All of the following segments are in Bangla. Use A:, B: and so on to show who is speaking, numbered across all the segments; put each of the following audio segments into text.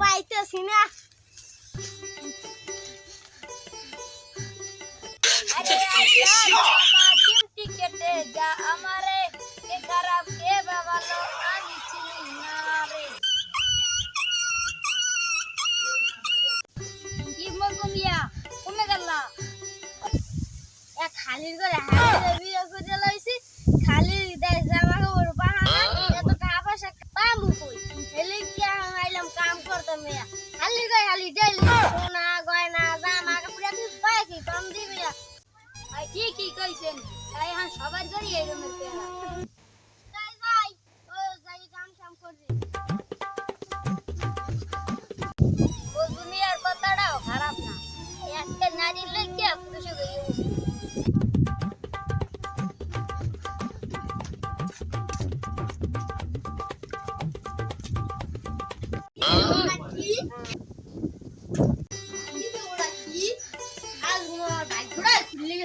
A: পাইতেছি না।
B: টিকেটে যা আমারে কে কে বাবালো আমি চিনি কমে গেল।
A: এক খালির করে হাতে
B: 我也没变啊。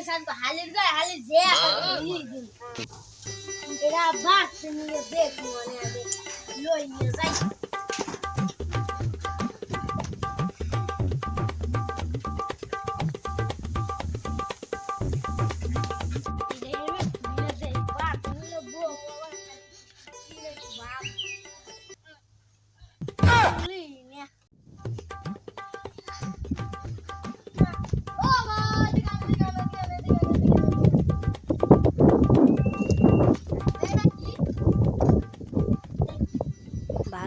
A: ની સાન તો હાલી ગઈ હાલી જે હાલી ગઈ એરા બાતની દેખ મને દે લોઈ ને જાય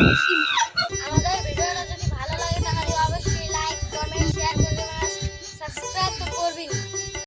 C: Thank you.